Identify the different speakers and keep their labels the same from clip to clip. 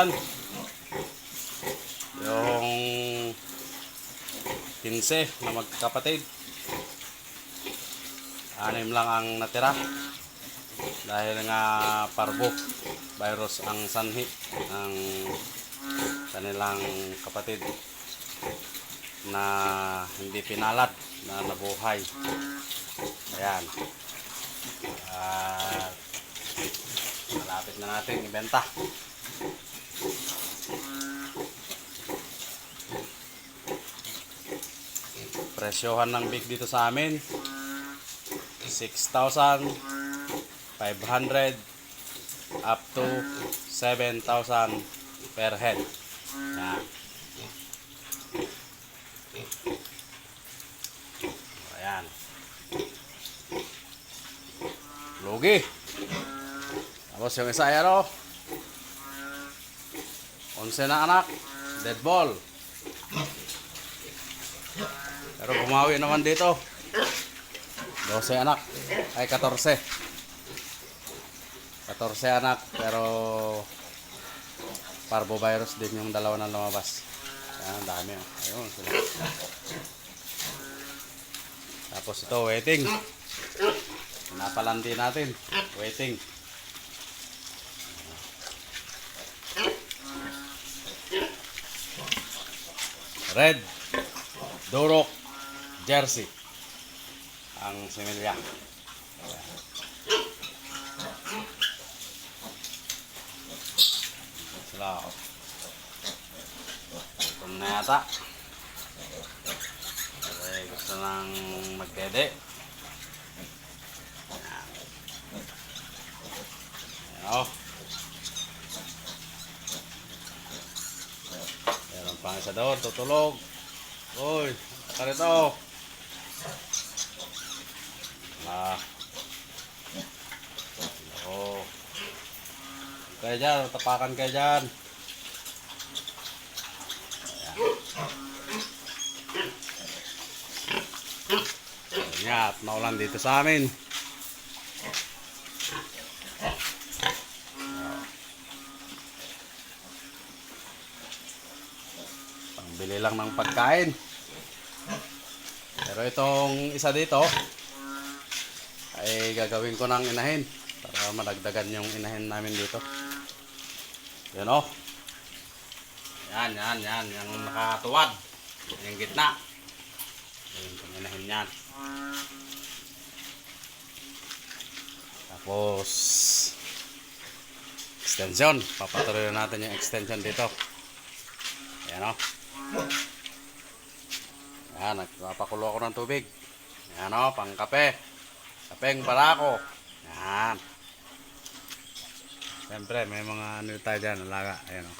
Speaker 1: Ayan. Yung 15 na magkapatid. Anim lang ang natira. Dahil nga parbo virus ang sanhi ng kanilang kapatid na hindi pinalad na nabuhay. Ayan. At malapit na natin ibenta. Presyohan ng big dito sa amin 6,500 up to 7,000 per head. Yan. Ayan. Lugi. Tapos yung isa ano? 11 na anak. Dead ball. Pero bumawi naman dito. 12 anak. Ay 14. 14 anak. Pero parvovirus din yung dalawa na lumabas. Ayan, dami. oh. Ayun sila. Tapos ito, waiting. Pinapalandi natin. Waiting. Red. Durok. Jersey. Ang similya. Sila. oh. Ito na yata. Okay, gusto nang magdede. Ayan. Oh. Meron pang isa doon, tutulog. Uy, ka rito. Ah. Oh. Kaya dyan, tapakan kayo dyan. Ayan nga, at naulan dito sa amin. Pangbili lang ng pagkain. Pero itong isa dito, ay gagawin ko ng inahin para madagdagan yung inahin namin dito. Yan o. Yan, yan, yan. Yung nakatuwad. Yung gitna. Yan, yung inahin yan. Tapos, extension. Papatuloy na natin yung extension dito. Yan o. Yan, nagpapakulo ako ng tubig. Yan o, pang kape. Kapeng barako. Yan. Siyempre, may mga ano tayo dyan, alaga. Ayan o.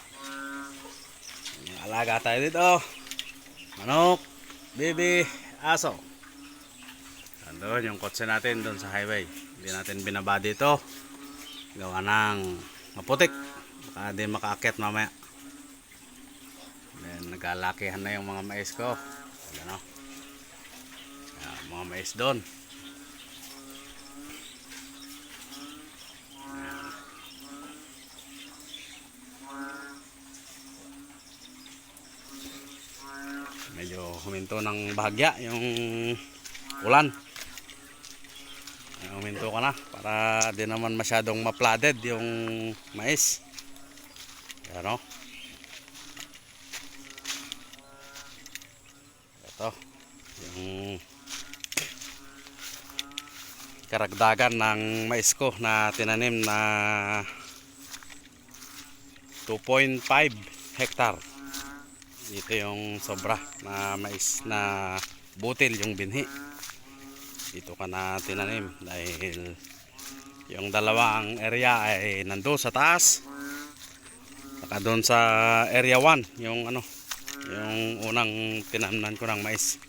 Speaker 1: Mga alaga tayo dito. Manok, bibi, aso. Andun yung kotse natin doon sa highway. Hindi natin binaba dito. Gawa ng maputik. Baka di makaakyat mamaya. Then, nagkalakihan na yung mga mais ko. Ayan o. Ayan, mga mais doon. medyo huminto ng bahagya yung ulan huminto ka na para di naman masyadong ma-flooded yung mais yan ito yung karagdagan ng mais ko na tinanim na 2.5 hectare. Dito yung sobra na mais na butil yung binhi. Dito ka na tinanim dahil yung dalawang area ay nando sa taas. Saka doon sa area 1 yung ano yung unang tinamnan ko ng mais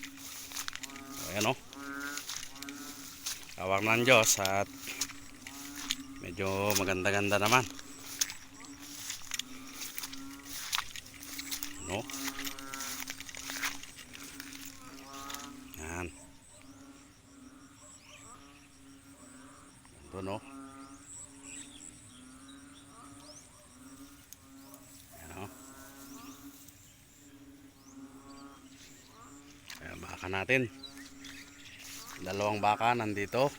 Speaker 1: ayan o kawag ng Diyos at medyo maganda ganda naman no Yan. Ito no. baka natin. Dalawang baka nandito.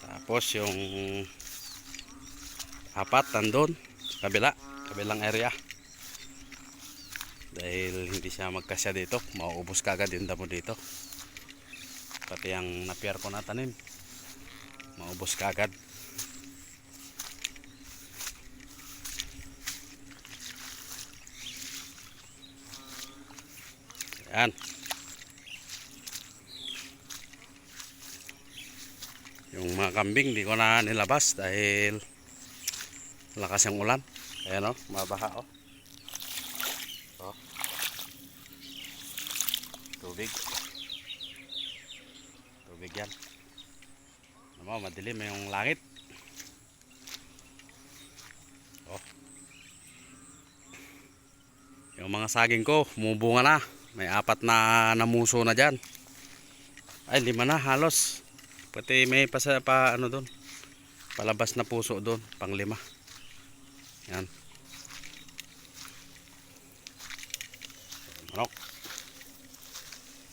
Speaker 1: Tapos yung apat nandun kabila, kabilang area. Dahil hindi siya magkasya dito, mauubos kagad yung damo dito. Pati ang napier ko na tanim, maubos kagad. Yan. Yung mga kambing di ko na nilabas dahil lakas yung ulan. Ayan o, mabaha o. O. Tubig. Tubig yan. Mo, madilim yung langit. O. Yung mga saging ko, mubunga na. May apat na namuso na dyan. Ay, lima na halos. Pati may pa, pa ano doon. Palabas na puso doon, pang lima. Yan. Manok.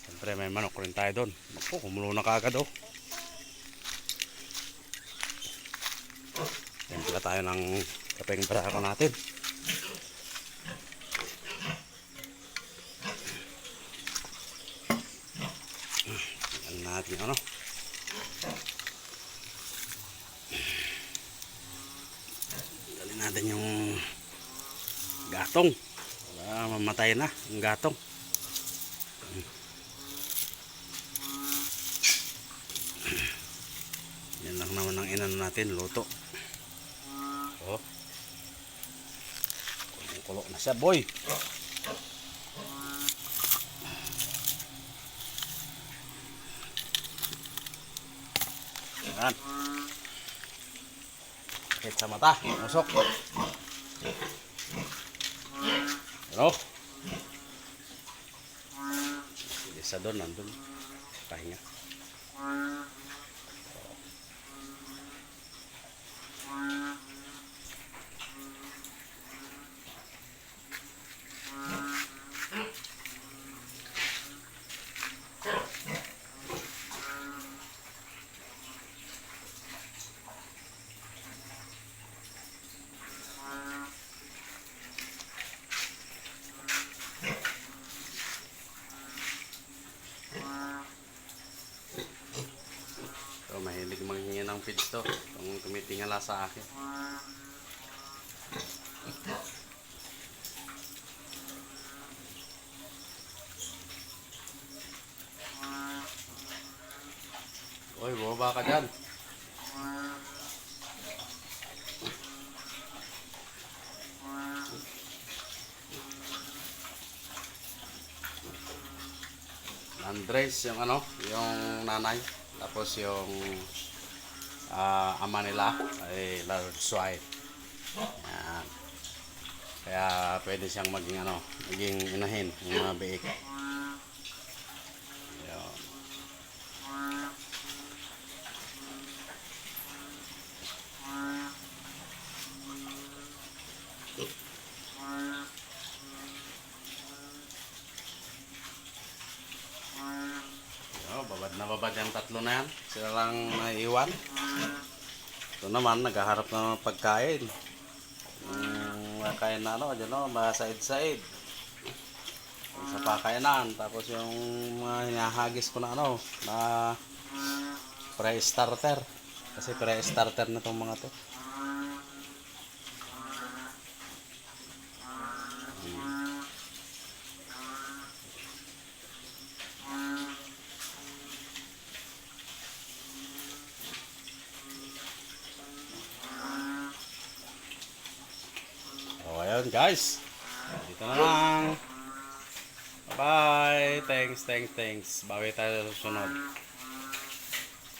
Speaker 1: Siyempre may manok rin tayo doon. Naku, kumulo na kagad oh. Pala tayo ng kapeng barako natin. Natin ano. Dali natin yung gatong. Wala mamatay na yung gatong. Yan lang naman ang inano natin, luto. Oh. Kulong-kulo na siya, boy. Yan. Sakit sa mata, usok. Ano? Isa doon, nandun. Pahinga. So, ng feeds to. Kung tumitingala sa akin. Uy, bumaba ka dyan. Andres yung ano, yung nanay. Tapos yung ah, ama nila ay large white. Yan. Kaya pwede siyang maging ano, maging inahin yung mga biik. Yun. Oh, babad na babad yung tatlo na yan. Sila lang naiiwan. Ito naman, naghaharap na ng pagkain. Yung kain na ano, dyan o, mga side-side. Sa pakainan. Tapos yung mga hinahagis ko na ano, na pre-starter. Kasi pre-starter na itong mga to. Guys. Dito na lang. Bye. Thanks, thanks, thanks. Bawi tayo sa susunod.